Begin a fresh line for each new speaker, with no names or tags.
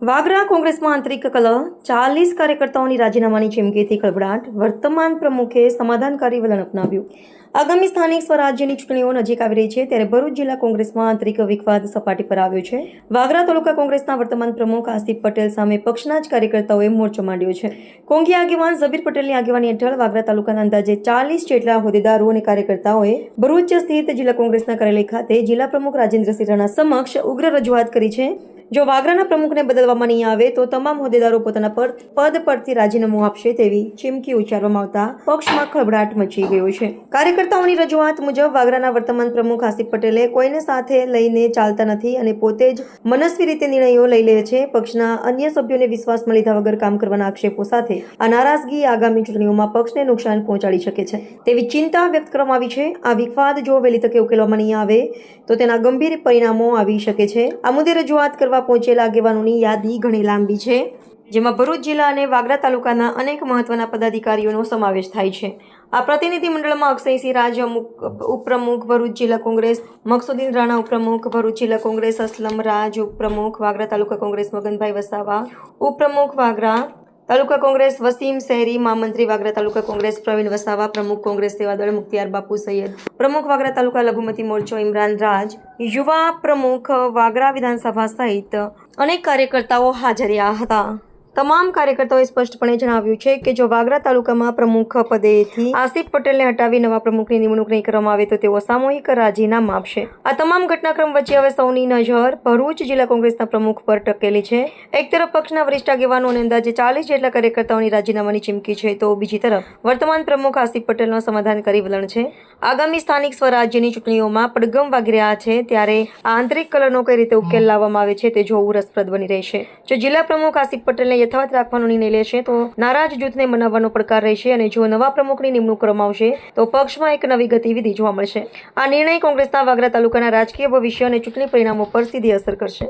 વાગરા કોંગ્રેસમાં આંતરિક કલહ, ચાલીસ કાર્યકર્તાઓની રાજીનામાની ચીમકીથી ખળભળાટ, વર્તમાન પ્રમુખે સમાધાનકારી વલણ અપનાવ્યું. આગામી સ્થાનિક સ્વરાજ્યની ચૂંટણીઓ નજીક આવી રહી છે ત્યારે ભરૂચ જિલ્લા કોંગ્રેસમાં આંતરિક વિખવાદ સપાટી પર આવ્યો છે. વાગરા તાલુકા કોંગ્રેસના વર્તમાન પ્રમુખ આસિફ પટેલ સામે પક્ષના જ કાર્યકર્તાઓએ મોરચો માંડ્યો છે. કોંગી આગેવાન ઝબીર પટેલની આગેવાની હેઠળ વાગરા તાલુકાના અંદાજે ચાલીસ જેટલા હોદ્દેદારો અને કાર્યકર્તાઓએ ભરૂચ સ્થિત જિલ્લા કોંગ્રેસના કાર્યાલય ખાતે જિલ્લા પ્રમુખ રાજેન્દ્રસિંહ રાણા સમક્ષ ઉગ્ર રજૂઆત કરી છે. જો વાગરાના પ્રમુખને બદલવામાં નહીં આવે, તો તમામ હોદ્દેદારો પોતાના પર પદ પરથી રાજીનામું આપશે તેવી ચીમકી ઉચ્ચારવામાં આવતા પક્ષમાં ખળભળાટ મચી ગયો છે. કાર્યકર્તાઓની રજૂઆત મુજબ વાગરાના વર્તમાન પ્રમુખ આસિફ પટેલે કોઈને સાથે લઈને ચાલતા નથી અને પોતે જ મનસ્વી રીતે નિર્ણયો લઈ લે છે. પક્ષના અન્ય સભ્યોને વિશ્વાસમાં લીધા વગર કામ કરવાના આક્ષેપો સાથે આ નારાજગી આગામી ચૂંટણીઓમાં પક્ષને નુકસાન પહોંચાડી શકે છે. તેવી ચિંતા વ્યક્ત કરવામાં આવી છે. આ વિવાદ જો વહેલી તકે ઉકેલવામાં નહીં આવે, તો તેના ગંભીર પરિણામો આવી શકે છે. આ મુદ્દે રજૂઆત કરવા પહોંચેલા આગેવાનોની યાદી ઘણી લાંબી છે, જેમાં ભરૂચ જિલ્લા અને વાગરા તાલુકાના અનેક મહત્વના પદાધિકારીઓનો સમાવેશ થાય છે. આ પ્રતિનિધિ મંડળમાં અક્ષયસિંહ રાજ અમુક ઉપપ્રમુખ, ભરૂચ જિલ્લા કોંગ્રેસ મકસુદ્દીન રાણા ઉપપ્રમુખ, ભરૂચ જિલ્લા કોંગ્રેસ અસલમ રાજ ઉપપ્રમુખ, વાગરા તાલુકા કોંગ્રેસ મગનભાઈ વસાવા ઉપપ્રમુખ, વાગરા તાલુકા કોંગ્રેસ વસીમ શહેરી મહામંત્રી વાગરા તાલુકા કોંગ્રેસ પ્રવીણ વસાવા, પ્રમુખ કોંગ્રેસ સેવાદળ મુખ્તિયાર બાપુ સૈયદ, પ્રમુખ વાગરા તાલુકા લઘુમતી મોરચો ઇમરાન રાજ, યુવા પ્રમુખ વાગરા વિધાનસભા સહિત અનેક કાર્યકર્તાઓ હાજર હતા. તમામ કાર્યકર્તાઓએ સ્પષ્ટપણે જણાવ્યું છે કે જો વાગરા તાલુકામાં પ્રમુખ પદેથી આસિફ પટેલને હટાવી નવા પ્રમુખની નિમણૂક નહીં કરવામાં આવે તો તેઓ સામૂહિક રાજીનામા આપશે. આ તમામ ઘટનાક્રમ વચ્ચે હવે સૌની નજર ભરૂચ જિલ્લા કોંગ્રેસના પ્રમુખ પર ટકેલી છે. એક તરફ પક્ષના વરિષ્ઠ આગેવાનો અને અંદાજે ચાલીસ જેટલા કાર્યકર્તાઓની રાજીનામાની ચીમકી છે તો બીજી તરફ વર્તમાન પ્રમુખ આસિફ પટેલનો સમાધાન કરી વલણ છે. આગામી સ્થાનિક સ્વરાજ્યની ચૂંટણીઓમાં પડગમ વાગી રહ્યા છે ત્યારે આંતરિક કલરનો કઈ રીતે ઉકેલ લાવવામાં આવે છે તે જોવું રસપ્રદ બની રહેશે. જો જિલ્લા પ્રમુખ આસિફ પટેલને યથાવત રાખવાનો નિર્ણય લેશે તો નારાજ જૂથને મનાવવાનો પડકાર રહેશે અને જો નવા પ્રમુખની નિમણૂક કરવામાં આવશે, તો પક્ષમાં એક નવી ગતિવિધિ જોવા મળશે. આ નિર્ણય કોંગ્રેસના વાગરા તાલુકાના રાજકીય ભવિષ્ય અને ચૂંટણી પરિણામો પર સીધી અસર કરશે.